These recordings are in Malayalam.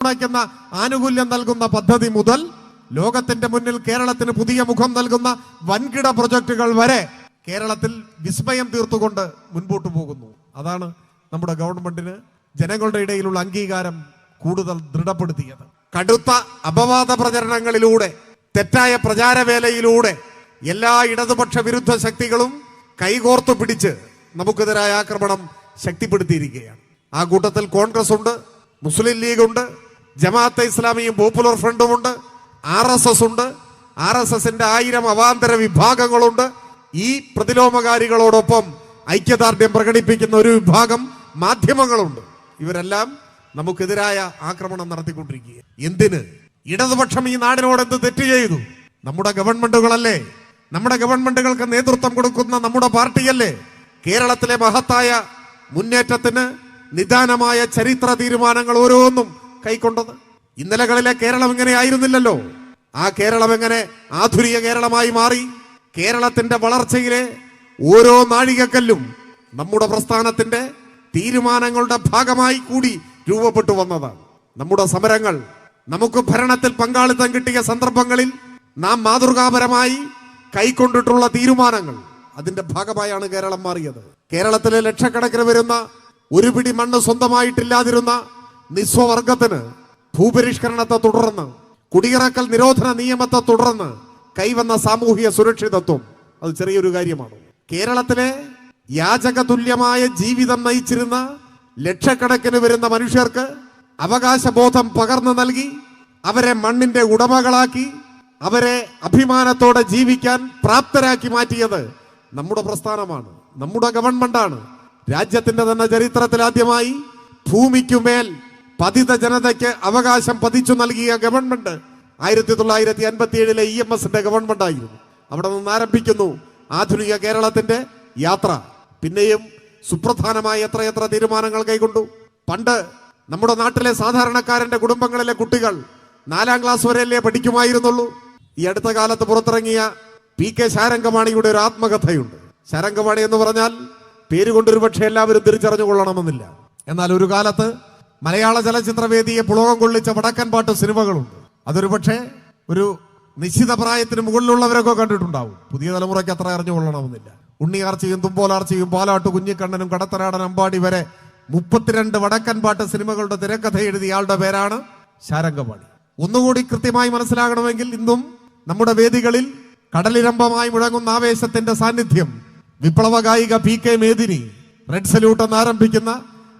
ക്കുന്ന ആനുകൂല്യം നൽകുന്ന പദ്ധതി മുതൽ ലോകത്തിന്റെ മുന്നിൽ കേരളത്തിന് പുതിയ മുഖം നൽകുന്ന വൻകിട പ്രൊജക്ടുകൾ വരെ കേരളത്തിൽ വിസ്മയം തീർത്തുകൊണ്ട് മുൻപോട്ട് പോകുന്നു. അതാണ് നമ്മുടെ ഗവൺമെന്റിന് ജനങ്ങളുടെ ഇടയിലുള്ള അംഗീകാരം കൂടുതൽ ദൃഢപ്പെടുത്തിയത്. കടുത്ത അപവാദ പ്രചരണങ്ങളിലൂടെ തെറ്റായ പ്രചാരവേലയിലൂടെ എല്ലാ ഇടതുപക്ഷ വിരുദ്ധ ശക്തികളും കൈകോർത്തു പിടിച്ച് നമുക്കെതിരായ ആക്രമണം ശക്തിപ്പെടുത്തിയിരിക്കുകയാണ്. ആ കൂട്ടത്തിൽ കോൺഗ്രസ് ഉണ്ട് മുസ്ലിം ലീഗ് ഉണ്ട് ജമാഅത്തെ ഇസ്ലാമിയും പോപ്പുലർ ഫ്രണ്ടുമുണ്ട് ആർ എസ് എസ് ഉണ്ട്. ആർ എസ് എസിന്റെ ആയിരം അവാന്തര വിഭാഗങ്ങളുണ്ട്. ഈ പ്രതിലോമകാരികളോടൊപ്പം ഐക്യദാർഢ്യം പ്രകടിപ്പിക്കുന്ന ഒരു വിഭാഗം മാധ്യമങ്ങളുണ്ട്. ഇവരെല്ലാം നമുക്കെതിരായ ആക്രമണം നടത്തിക്കൊണ്ടിരിക്കുക എന്തിന്? ഇടതുപക്ഷം ഈ നാടിനോട് എന്ത് തെറ്റ് ചെയ്തു? നമ്മുടെ ഗവൺമെന്റുകളല്ലേ? നമ്മുടെ ഗവൺമെന്റുകൾക്ക് നേതൃത്വം കൊടുക്കുന്ന നമ്മുടെ പാർട്ടിയല്ലേ? കേരളത്തിലെ മഹത്തായ മുന്നേറ്റത്തിന് നിദാനമായ ചരിത്ര തീരുമാനങ്ങൾ ഓരോന്നും കൈക്കൊണ്ടത്. ഇന്നലകളിലെ കേരളം ഇങ്ങനെ ആയിരുന്നില്ലല്ലോ. ആ കേരളം എങ്ങനെ ആധുനിക കേരളമായി മാറി? കേരളത്തിന്റെ വളർച്ചയിലെ ഓരോ നാഴികക്കല്ലും നമ്മുടെ പ്രസ്ഥാനത്തിന്റെ തീരുമാനങ്ങളുടെ ഭാഗമായി കൂടി രൂപപ്പെട്ടു വന്നതാണ് നമ്മുടെ സമരങ്ങൾ നമുക്ക് ഭരണത്തിൽ പങ്കാളിത്തം കിട്ടിയ സന്ദർഭങ്ങളിൽ നാം മാതൃകാപരമായി കൈക്കൊണ്ടിട്ടുള്ള തീരുമാനങ്ങൾ. അതിന്റെ ഭാഗമായാണ് കേരളം മാറിയത്. കേരളത്തിലെ ലക്ഷക്കണക്കിന് വരുന്ന ഒരു പിടി മണ്ണ് സ്വന്തമായിട്ടില്ലാതിരുന്ന നിസ്വവർഗത്തിന് ഭൂപരിഷ്കരണത്തെ തുടർന്ന് കുടിയിറക്കൽ നിരോധന നിയമത്തെ തുടർന്ന് കൈവന്ന സാമൂഹിക സുരക്ഷിതത്വം. അത് ചെറിയൊരു കാര്യമാണ്. കേരളത്തിലെ യാചക തുല്യമായ ജീവിതം നയിച്ചിരുന്ന ലക്ഷക്കണക്കിന് വരുന്ന മനുഷ്യർക്ക് അവകാശബോധം പകർന്നു നൽകി അവരെ മണ്ണിന്റെ ഉടമകളാക്കി അവരെ അഭിമാനത്തോടെ ജീവിക്കാൻ പ്രാപ്തരാക്കി മാറ്റിയത് നമ്മുടെ പ്രസ്ഥാനമാണ് നമ്മുടെ ഗവൺമെന്റാണ്. രാജ്യത്തിന്റെ തന്നെ ചരിത്രത്തിൽ ആദ്യമായി ഭൂമിക്കുമേൽ പതിത ജനതയ്ക്ക് അവകാശം പതിച്ചു നൽകിയ ഗവൺമെന്റ് ആയിരത്തി തൊള്ളായിരത്തി അൻപത്തി ഏഴിലെ ഇ എം എസിന്റെ ഗവൺമെന്റ് ആയിരുന്നു. അവിടെ നിന്ന് ആരംഭിക്കുന്നു ആധുനിക കേരളത്തിന്റെ യാത്ര. പിന്നെയും സുപ്രധാനമായ എത്രയെത്ര തീരുമാനങ്ങൾ കൈകൊണ്ടു പണ്ട് നമ്മുടെ നാട്ടിലെ സാധാരണക്കാരന്റെ കുടുംബങ്ങളിലെ കുട്ടികൾ നാലാം ക്ലാസ് വരെയല്ലേ പഠിക്കുമായിരുന്നുള്ളൂ. ഈ അടുത്ത കാലത്ത് പുറത്തിറങ്ങിയ പി കെ ശാരംഗമാണിയുടെ ഒരു ആത്മകഥയുണ്ട്. ശാരംഗമാണി എന്ന് പറഞ്ഞാൽ പേര് കൊണ്ടൊരു പക്ഷേ എല്ലാവരും തിരിച്ചറിഞ്ഞു കൊള്ളണമെന്നില്ല എന്നാൽ ഒരു കാലത്ത് മലയാള ചലച്ചിത്രവേദിയെ പുളകം കൊള്ളിച്ച വടക്കൻ പാട്ട് സിനിമകളുണ്ട്. അതൊരു പക്ഷേ ഒരു നിശ്ചിത പ്രായത്തിന് മുകളിലുള്ളവരൊക്കെ കണ്ടിട്ടുണ്ടാവും. പുതിയ തലമുറയ്ക്ക് അത്ര അറിഞ്ഞുകൊള്ളണമെന്നില്ല ഉണ്ണിയാർച്ചയും തുമ്പോലാർച്ചയും പാലാട്ട് കുഞ്ഞിക്കണ്ണനും കടത്തനാടൻ അമ്പാടി വരെ മുപ്പത്തിരണ്ട് വടക്കൻ പാട്ട് സിനിമകളുടെ തിരക്കഥ എഴുതിയ ആളുടെ പേരാണ് ശാരംഗപാണി ഒന്നുകൂടി കൃത്യമായി മനസ്സിലാകണമെങ്കിൽ ഇന്നും നമ്മുടെ വേദികളിൽ കടലിരമ്പമായി മുഴങ്ങുന്ന ആവേശത്തിന്റെ സാന്നിധ്യം വിപ്ലവ ഗായിക P K Medini red salute എന്ന് ആരംഭിക്കുന്ന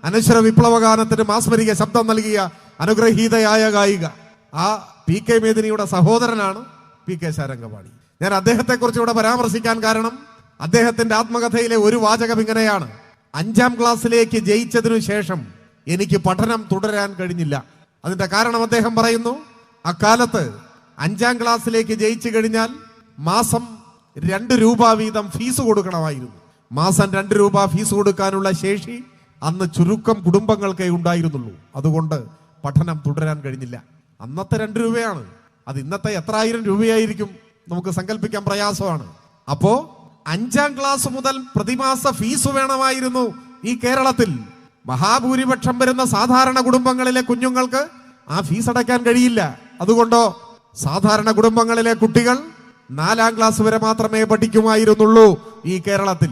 അനശ്വര വിപ്ലവ ഗാനത്തിന് മാസ്മരിക ശബ്ദം നൽകിയ അനുഗ്രഹീതയായ ഗായിക. ആ പി കെ മേദിനിയുടെ സഹോദരനാണ് പി കെ ശാരംഗപാണി ഞാൻ അദ്ദേഹത്തെ കുറിച്ച് ഇവിടെ പരാമർശിക്കാൻ കാരണം അദ്ദേഹത്തിന്റെ ആത്മകഥയിലെ ഒരു വാചകം ഇങ്ങനെയാണ്. അഞ്ചാം ക്ലാസ്സിലേക്ക് ജയിച്ചതിനു ശേഷം എനിക്ക് പഠനം തുടരാൻ കഴിഞ്ഞില്ല. അതിന്റെ കാരണം അദ്ദേഹം പറയുന്നു അക്കാലത്ത് അഞ്ചാം ക്ലാസ്സിലേക്ക് ജയിച്ചു കഴിഞ്ഞാൽ മാസം രണ്ട് രൂപ വീതം ഫീസ് കൊടുക്കണമായിരുന്നു. മാസം രണ്ട് രൂപ ഫീസ് കൊടുക്കാനുള്ള ശേഷി അന്ന് ചുരുക്കം കുടുംബങ്ങൾക്കേ ഉണ്ടായിരുന്നുള്ളൂ. അതുകൊണ്ട് പഠനം തുടരാൻ കഴിഞ്ഞില്ല. അന്നത്തെ രണ്ട് രൂപയാണ്. അത് ഇന്നത്തെ എത്ര ആയിരം രൂപയായിരിക്കും നമുക്ക് സങ്കല്പിക്കാൻ പ്രയാസമാണ്. അപ്പോ അഞ്ചാം ക്ലാസ് മുതൽ പ്രതിമാസ ഫീസ് വേണമായിരുന്നു ഈ കേരളത്തിൽ. മഹാഭൂരിപക്ഷം വരുന്ന സാധാരണ കുടുംബങ്ങളിലെ കുഞ്ഞുങ്ങൾക്ക് ആ ഫീസ് അടയ്ക്കാൻ കഴിയില്ല. അതുകൊണ്ടോ? സാധാരണ കുടുംബങ്ങളിലെ കുട്ടികൾ നാലാം ക്ലാസ് വരെ മാത്രമേ പഠിക്കുമായിരുന്നുള്ളൂ ഈ കേരളത്തിൽ.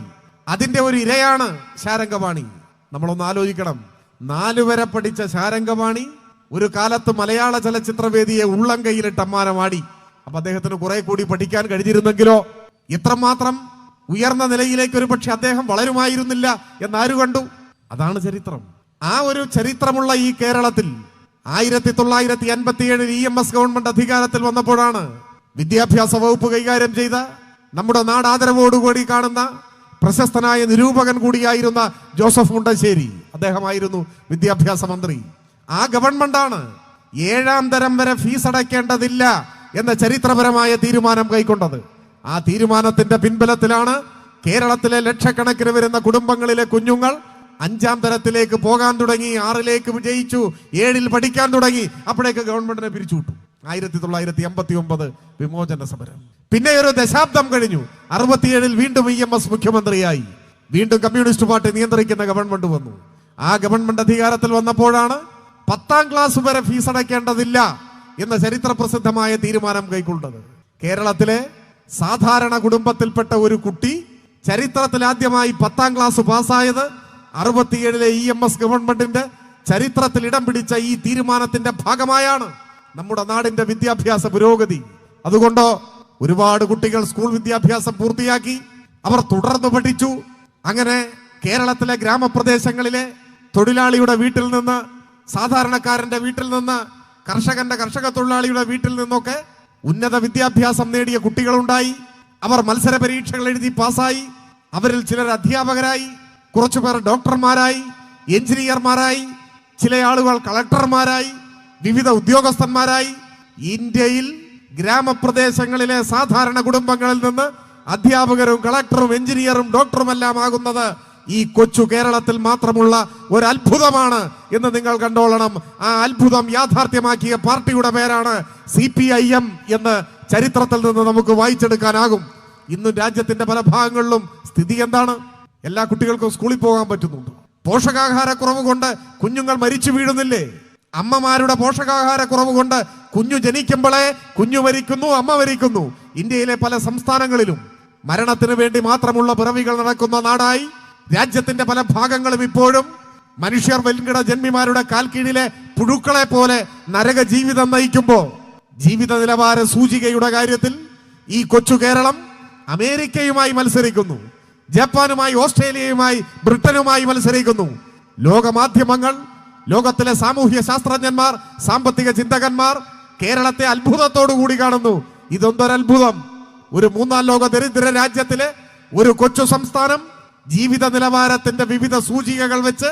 അതിന്റെ ഒരു ഇരയാണ് ശാരംഗവാണി നമ്മളൊന്ന് ആലോചിക്കണം. നാലുവരെ പഠിച്ച ശാരംഗമാണി ഒരു കാലത്ത് മലയാള ചലച്ചിത്രവേദിയെ ഉള്ളം കൈയിലിട്ട് അമ്മാനമാടി അപ്പൊ അദ്ദേഹത്തിന് കുറെ കൂടി പഠിക്കാൻ കഴിഞ്ഞിരുന്നെങ്കിലോ? ഇത്രമാത്രം ഉയർന്ന നിലയിലേക്ക് ഒരു പക്ഷെ അദ്ദേഹം വളരുമായിരുന്നില്ല എന്നാരു കണ്ടു? അതാണ് ചരിത്രം. ആ ഒരു ചരിത്രമുള്ള ഈ കേരളത്തിൽ ആയിരത്തി തൊള്ളായിരത്തി അൻപത്തി ഏഴിൽ ഇ എം എസ് ഗവൺമെന്റ് അധികാരത്തിൽ വന്നപ്പോഴാണ് വിദ്യാഭ്യാസ വകുപ്പ് കൈകാര്യം ചെയ്ത നമ്മുടെ നാട് ആദരവോടുകൂടി കാണുന്ന പ്രശസ്തനായ നിരൂപകൻ കൂടിയായിരുന്ന ജോസഫ് മുണ്ടശ്ശേരി. അദ്ദേഹമായിരുന്നു വിദ്യാഭ്യാസ മന്ത്രി. ആ ഗവൺമെന്റാണ് ഏഴാം തരം വരെ ഫീസ് അടയ്ക്കേണ്ടതില്ല എന്ന ചരിത്രപരമായ തീരുമാനം കൈക്കൊണ്ടത്. ആ തീരുമാനത്തിന്റെ പിൻബലത്തിലാണ് കേരളത്തിലെ ലക്ഷക്കണക്കിന് വരുന്ന കുടുംബങ്ങളിലെ കുഞ്ഞുങ്ങൾ അഞ്ചാം തരത്തിലേക്ക് പോകാൻ തുടങ്ങി ആറിലേക്ക് വിജയിച്ചു ഏഴിൽ പഠിക്കാൻ തുടങ്ങി. അപ്പോഴേക്ക് ഗവൺമെന്റിനെ പിരിച്ചുവിട്ടു. ആയിരത്തി തൊള്ളായിരത്തി എൺപത്തി ഒമ്പത് വിമോചന സമരം. പിന്നെ ഒരു ദശാബ്ദം കഴിഞ്ഞു. അറുപത്തിയേഴിൽ വീണ്ടും ഇ എം എസ് മുഖ്യമന്ത്രിയായി. വീണ്ടും കമ്മ്യൂണിസ്റ്റ് പാർട്ടി നിയന്ത്രിക്കുന്ന ഗവൺമെന്റ് വന്നു. ആ ഗവൺമെന്റ് അധികാരത്തിൽ വന്നപ്പോഴാണ് പത്താം ക്ലാസ് വരെ ഫീസ് അടയ്ക്കേണ്ടതില്ല എന്ന ചരിത്ര പ്രസിദ്ധമായ തീരുമാനം കൈക്കൊണ്ടത്. കേരളത്തിലെ സാധാരണ കുടുംബത്തിൽപ്പെട്ട ഒരു കുട്ടി ചരിത്രത്തിൽ ആദ്യമായി പത്താം ക്ലാസ് പാസ്സായത് അറുപത്തിയേഴിലെ ഇ എം എസ് ഗവൺമെന്റിന്റെ ചരിത്രത്തിൽ ഇടം പിടിച്ച ഈ തീരുമാനത്തിന്റെ ഭാഗമായാണ്. നമ്മുടെ നാടിന്റെ വിദ്യാഭ്യാസ പുരോഗതി. അതുകൊണ്ടോ ഒരുപാട് കുട്ടികൾ സ്കൂൾ വിദ്യാഭ്യാസം പൂർത്തിയാക്കി അവർ തുടർന്ന് പഠിച്ചു. അങ്ങനെ കേരളത്തിലെ ഗ്രാമപ്രദേശങ്ങളിലെ തൊഴിലാളിയുടെ വീട്ടിൽ നിന്ന് സാധാരണക്കാരന്റെ വീട്ടിൽ നിന്ന് കർഷകന്റെ കർഷക തൊഴിലാളിയുടെ വീട്ടിൽ നിന്നൊക്കെ ഉന്നത വിദ്യാഭ്യാസം നേടിയ കുട്ടികളുണ്ടായി. അവർ മത്സര പരീക്ഷകൾ എഴുതി പാസ്സായി. അവരിൽ ചിലർ അധ്യാപകരായി കുറച്ചുപേർ ഡോക്ടർമാരായി എഞ്ചിനീയർമാരായി ചില ആളുകൾ കളക്ടർമാരായി. വിവിധ ഉദ്യോഗസ്ഥന്മാരായി ഇന്ത്യയിൽ ഗ്രാമപ്രദേശങ്ങളിലെ സാധാരണ കുടുംബങ്ങളിൽ നിന്ന് അധ്യാപകരും കളക്ടറും എഞ്ചിനീയറും ഡോക്ടറും എല്ലാം ആകുന്നത് ഈ കൊച്ചു കേരളത്തിൽ മാത്രമുള്ള ഒരു അത്ഭുതമാണ് എന്ന് നിങ്ങൾ കണ്ടോളണം. ആ അത്ഭുതം യാഥാർത്ഥ്യമാക്കിയ പാർട്ടിയുടെ പേരാണ് സി പി ഐ എം എന്ന് ചരിത്രത്തിൽ നിന്ന് നമുക്ക് വായിച്ചെടുക്കാനാകും. ഇന്നും രാജ്യത്തിന്റെ പല ഭാഗങ്ങളിലും സ്ഥിതി എന്താണ്? എല്ലാ കുട്ടികൾക്കും സ്കൂളിൽ പോകാൻ പറ്റുന്നുണ്ട്. പോഷകാഹാരക്കുറവ് കൊണ്ട് കുഞ്ഞുങ്ങൾ മരിച്ചു വീഴുന്നില്ലേ? അമ്മമാരുടെ പോഷകാഹാര കുറവ് കൊണ്ട് കുഞ്ഞു ജനിക്കുമ്പോഴേ കുഞ്ഞു മരിക്കുന്നു അമ്മ മരിക്കുന്നു. ഇന്ത്യയിലെ പല സംസ്ഥാനങ്ങളിലും മരണത്തിന് വേണ്ടി മാത്രമുള്ള പിറവികൾ നടക്കുന്ന നാടായി രാജ്യത്തിന്റെ പല ഭാഗങ്ങളും ഇപ്പോഴും മനുഷ്യർ വെൽകിട ജന്മിമാരുടെ കാൽക്കീഴിലെ പുഴുക്കളെ പോലെ നരക ജീവിതം നയിക്കുമ്പോൾ ജീവിത നിലവാര സൂചികയുടെ കാര്യത്തിൽ ഈ കൊച്ചു കേരളം അമേരിക്കയുമായി മത്സരിക്കുന്നു ജപ്പാനുമായി ഓസ്ട്രേലിയയുമായി ബ്രിട്ടനുമായി മത്സരിക്കുന്നു. ലോകമാധ്യമങ്ങൾ ലോകത്തിലെ സാമൂഹ്യ ശാസ്ത്രജ്ഞന്മാർ സാമ്പത്തിക ചിന്തകന്മാർ കേരളത്തെ അത്ഭുതത്തോടു കൂടി കാണുന്നു. ഇതൊന്നൊരത്ഭുതം. ഒരു മൂന്നാം ലോക ദരിദ്ര രാജ്യത്തിലെ ഒരു കൊച്ചു സംസ്ഥാനം ജീവിത നിലവാരത്തിന്റെ വിവിധ സൂചികകൾ വെച്ച്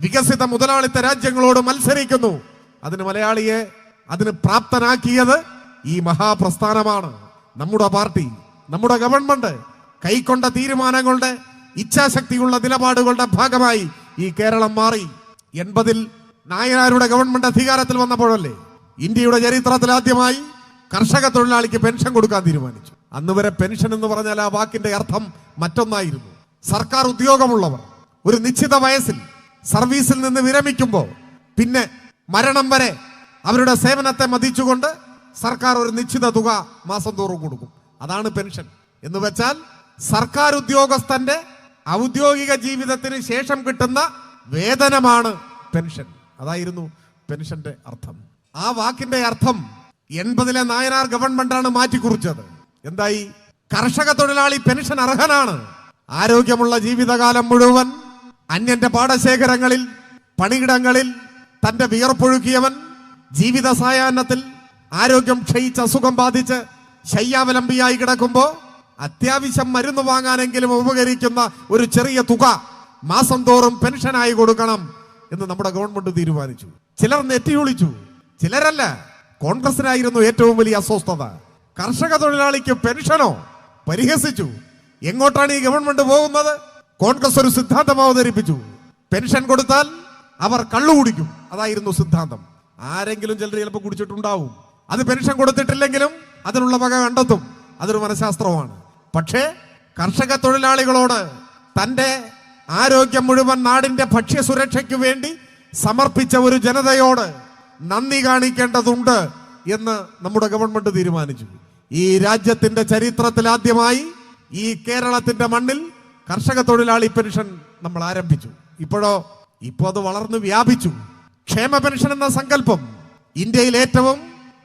വികസിത മുതലാളിത്ത രാജ്യങ്ങളോട് മത്സരിക്കുന്നു. അതിന് മലയാളിയെ അതിന് പ്രാപ്തനാക്കിയത് ഈ മഹാപ്രസ്ഥാനമാണ്. നമ്മുടെ പാർട്ടി നമ്മുടെ ഗവൺമെന്റ് കൈക്കൊണ്ട തീരുമാനങ്ങളുടെ ഇച്ഛാശക്തിയുള്ള നിലപാടുകളുടെ ഭാഗമായി ഈ കേരളം മാറി. എൺപതിൽ നായനാരുടെ ഗവൺമെന്റ് അധികാരത്തിൽ വന്നപ്പോഴല്ലേ ഇന്ത്യയുടെ ചരിത്രത്തിൽ ആദ്യമായി കർഷക തൊഴിലാളിക്ക് പെൻഷൻ കൊടുക്കാൻ തീരുമാനിച്ചു. അന്ന് വരെ പെൻഷൻ എന്ന് പറഞ്ഞാൽ ആ വാക്കിന്റെ അർത്ഥം മറ്റൊന്നായിരുന്നു. സർക്കാർ ഉദ്യോഗമുള്ളവർ ഒരു നിശ്ചിത വയസ്സിൽ സർവീസിൽ നിന്ന് വിരമിക്കുമ്പോൾ പിന്നെ മരണം വരെ അവരുടെ സേവനത്തെ മതിച്ചുകൊണ്ട് സർക്കാർ ഒരു നിശ്ചിത തുക മാസം തോറും കൊടുക്കും. അതാണ് പെൻഷൻ. എന്ന് വെച്ചാൽ സർക്കാർ ഉദ്യോഗസ്ഥന്റെ ഔദ്യോഗിക ജീവിതത്തിന് ശേഷം കിട്ടുന്ന വേതനമാണ് പെൻഷൻ. അതായിരുന്നു പെൻഷന്റെ അർത്ഥം. ആ വാക്കിന്റെ അർത്ഥം എൺപതിലെ നായനാർ ഗവൺമെന്റാണ് മാറ്റിക്കുറിച്ചത്. എന്തായി? കർഷക തൊഴിലാളി പെൻഷൻ അർഹനാണ്. ആരോഗ്യമുള്ള ജീവിതകാലം മുഴുവൻ അന്യന്റെ പാടശേഖരങ്ങളിൽ പണിയിടങ്ങളിൽ തന്റെ വിയർപ്പൊഴുക്കിയവൻ ജീവിത സായാഹ്നത്തിൽ ആരോഗ്യം ക്ഷയിച്ച് അസുഖം ബാധിച്ച് ശയ്യാവലംബിയായി കിടക്കുമ്പോൾ അത്യാവശ്യം മരുന്ന് വാങ്ങാനെങ്കിലും ഉപകരിക്കുന്ന ഒരു ചെറിയ തുക മാസം തോറും പെൻഷനായി കൊടുക്കണം. എന്ന് നമ്മുടെ ഗവൺമെന്റ് തീരുമാനിച്ചു. ചിലർ നെറ്റിയൊളിച്ചു. ചിലരല്ല കോൺഗ്രസിനായിരുന്നു ഏറ്റവും വലിയ അസ്വസ്ഥത. കർഷക തൊഴിലാളിക്ക് പെൻഷനോ പരിഹസിച്ചു. എങ്ങോട്ടാണ് ഈ ഗവൺമെന്റ് പോകുന്നത്? കോൺഗ്രസ് ഒരു സിദ്ധാന്തം അവതരിപ്പിച്ചു. പെൻഷൻ കൊടുത്താൽ അവർ കള്ളു കുടിക്കും. അതായിരുന്നു സിദ്ധാന്തം. ആരെങ്കിലും ചിലർ ചിലപ്പോൾ കുടിച്ചിട്ടുണ്ടാവും. അത് പെൻഷൻ കൊടുത്തിട്ടില്ലെങ്കിലും അതിനുള്ള വക കണ്ടെത്തും. അതൊരു മനഃശാസ്ത്രമാണ്. പക്ഷേ കർഷക തൊഴിലാളികളോട് തന്റെ ആരോഗ്യം മുഴുവൻ നാടിന്റെ ഭക്ഷ്യസുരക്ഷയ്ക്ക് വേണ്ടി സമർപ്പിച്ച ഒരു ജനതയോട് നന്ദി കാണിക്കേണ്ടതുണ്ട് എന്ന് നമ്മുടെ ഗവൺമെന്റ് തീരുമാനിച്ചു. ഈ രാജ്യത്തിന്റെ ചരിത്രത്തിൽ ആദ്യമായി ഈ കേരളത്തിന്റെ മണ്ണിൽ കർഷക തൊഴിലാളി പെൻഷൻ നമ്മൾ ആരംഭിച്ചു. ഇപ്പോഴോ ഇപ്പോ അത് വളർന്നു വ്യാപിച്ചു. ക്ഷേമ പെൻഷൻ എന്ന സങ്കല്പം ഇന്ത്യയിൽ ഏറ്റവും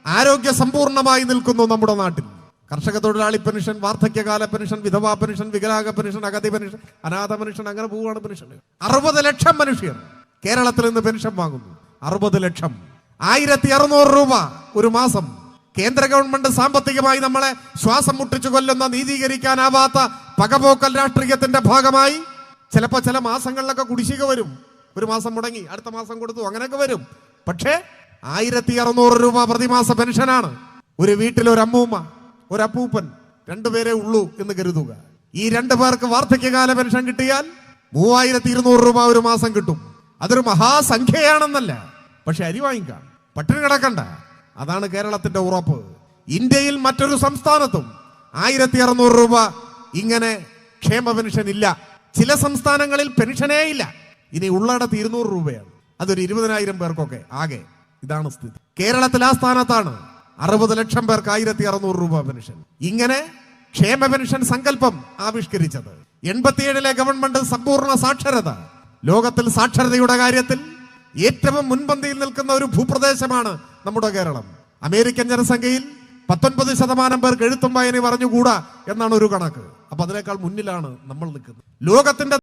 ആരോഗ്യ സമ്പൂർണമായി നിൽക്കുന്നു നമ്മുടെ നാട്ടിൽ. കർഷക തൊഴിലാളി പെൻഷൻ വാർദ്ധക്യകാല പെൻഷൻ വിധവാ പെൻഷൻ വികലാംഗ പെൻഷൻ അഗതി പെൻഷൻ അനാഥ പെൻഷൻ അങ്ങനെ പോവുകയാണ് പെൻഷൻ. അറുപത് ലക്ഷം മനുഷ്യർ കേരളത്തിൽ നിന്ന് പെൻഷൻ വാങ്ങുന്നു. അറുപത് ലക്ഷം. ആയിരത്തി അറുന്നൂറ് രൂപ ഒരു മാസം. കേന്ദ്ര ഗവൺമെന്റ് സാമ്പത്തികമായി നമ്മളെ ശ്വാസം മുട്ടിച്ചു കൊല്ലുന്ന നീതീകരിക്കാനാവാത്ത പകപോക്കൽ രാഷ്ട്രീയത്തിന്റെ ഭാഗമായി ചിലപ്പോൾ ചില മാസങ്ങളിലൊക്കെ കുടിശ്ശിക വരും. ഒരു മാസം മുടങ്ങി അടുത്ത മാസം കൊടുത്തു അങ്ങനെയൊക്കെ വരും. പക്ഷേ ആയിരത്തി അറുന്നൂറ് രൂപ പ്രതിമാസ പെൻഷനാണ്. ഒരു വീട്ടിൽ ഒരു അമ്മൂമ്മ ഒരു അപ്പൂപ്പൻ രണ്ടുപേരെ ഉള്ളൂ എന്ന് കരുതുക. ഈ രണ്ടു പേർക്ക് വാർദ്ധക്യകാല പെൻഷൻ കിട്ടിയാൽ മൂവായിരത്തി ഇരുന്നൂറ് രൂപ ഒരു മാസം കിട്ടും. അതൊരു മഹാസംഖ്യയാണെന്നല്ല. പക്ഷെ അരി വാങ്ങിക്കാം. പട്ടിണി കിടക്കണ്ട. അതാണ് കേരളത്തിന്റെ ഉറപ്പ്. ഇന്ത്യയിൽ മറ്റൊരു സംസ്ഥാനത്തും ആയിരത്തി അറുന്നൂറ് രൂപ ഇങ്ങനെ ക്ഷേമ പെൻഷൻ ഇല്ല. ചില സംസ്ഥാനങ്ങളിൽ പെൻഷനേ ഇല്ല. ഇനി ഉള്ളിടത്ത് ഇരുന്നൂറ് രൂപയാണ്. അതൊരു ഇരുപതിനായിരം പേർക്കൊക്കെ ആകെ. ഇതാണ് സ്ഥിതി. കേരളത്തിൽ ആ സ്ഥാനത്താണ് അറുപത് ലക്ഷം പേർക്ക് ആയിരത്തി അറുന്നൂറ് രൂപ പെൻഷൻ. ഇങ്ങനെ ക്ഷേമ പെൻഷൻ സങ്കല്പം ആവിഷ്കരിച്ചത്. എൺപത്തിയേഴിലെ ഗവൺമെന്റ് സമ്പൂർണ സാക്ഷരത. ലോകത്തിൽ സാക്ഷരതയുടെ കാര്യത്തിൽ ഏറ്റവും മുൻപന്തിയിൽ നിൽക്കുന്ന ഒരു ഭൂപ്രദേശമാണ് നമ്മുടെ കേരളം. അമേരിക്കൻ ജനസംഖ്യയിൽ പത്തൊൻപത് ശതമാനം പേർക്ക് എഴുത്തും വായനയും അറിഞ്ഞുകൂടാ എന്നാണ് ഒരു കണക്ക്. അപ്പൊ അതിനേക്കാൾ മുന്നിലാണ് നമ്മൾ നിൽക്കുന്നത്. ലോകത്തിന്റെ